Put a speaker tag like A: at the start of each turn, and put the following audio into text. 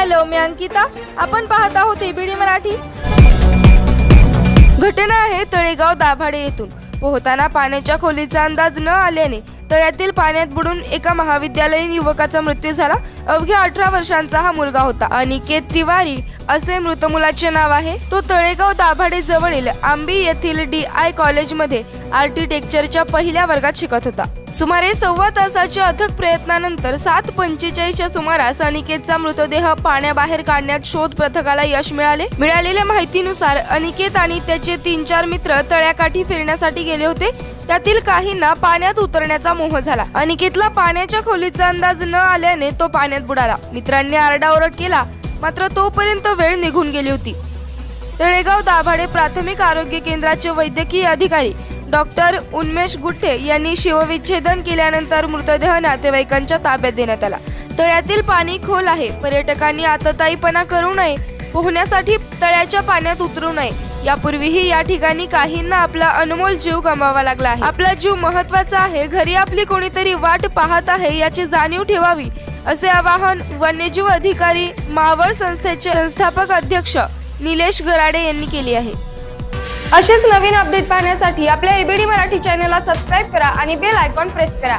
A: Hello मी अंकिता. आपण पाहत आहोत एबीडी मराठी. घटना आहे तळेगाव दाभाडे येथून. पोहताना पाण्याच्या खोलीचा अंदाज न आल्याने तळ्यातील पाण्यात बुडून एका महाविद्यालयीन युवकाचा मृत्यू झाला. अवघ्या अठरा वर्षांचा हा मुलगा होता. अनिकेत तिवारी असे मृत मुलाचे नाव आहे. तो तळेगाव दाभाडे जवळील आंबी येथील डी आय कॉलेजमध्ये आर्किटेक्चरच्या पहिल्या वर्गात शिकत होता. सुमारे सव्वा तासाच्या अथक प्रयत्नानंतर सात पंचेचाळीसच्या सुमारास अनिकेतचा मृतदेह पाण्याबाहेर काढण्यात शोध पथकाला यश मिळाले. मिळालेल्या माहितीनुसार अनिकेत आणि त्याचे तीन चार मित्र तळ्याकाठी फिरण्यासाठी गेले होते. त्यातील काहींना पाण्यात उतरण्याचा मोह झाला. अनिकेतला पाण्याच्या खोलीचा अंदाज न आल्याने तो पाण्यात बुडाला. मित्रांनी आरडाओरड केला. मात्र तोपर्यंत वेळ निघून गेली होती. तळेगाव दाभाडे प्राथमिक आरोग्य केंद्राचे वैद्यकीय अधिकारी डॉक्टर उन्मेष गुट्टे यांनी शिवविच्छेदन केल्यानंतर मृतदेह नातेवाईकांच्या ताब्यात देण्यात आला. तळ्यातील पाणी खोल आहे. पर्यटकांनी आतताईपणा करू नये. पोहण्यासाठी तळ्याच्या पाण्यात उतरू नये. यापूर्वीही या ठिकाणी काहींना आपला अनमोल जीव गमावा लागला आहे. आपला जीव महत्त्वाचा आहे. घरी आपली कोणीतरी वाट पाहत आहे याची जाणीव ठेवावी असे आवाहन वन्यजीव अधिकारी मावळ संस्थेचे संस्थापक अध्यक्ष निलेश गराडे यांनी केले आहे. असेच नवीन अपडेट पाहण्यासाठी आपल्या एबीडी मराठी चॅनलला सबस्क्राईब करा आणि बेल आयकॉन प्रेस करा.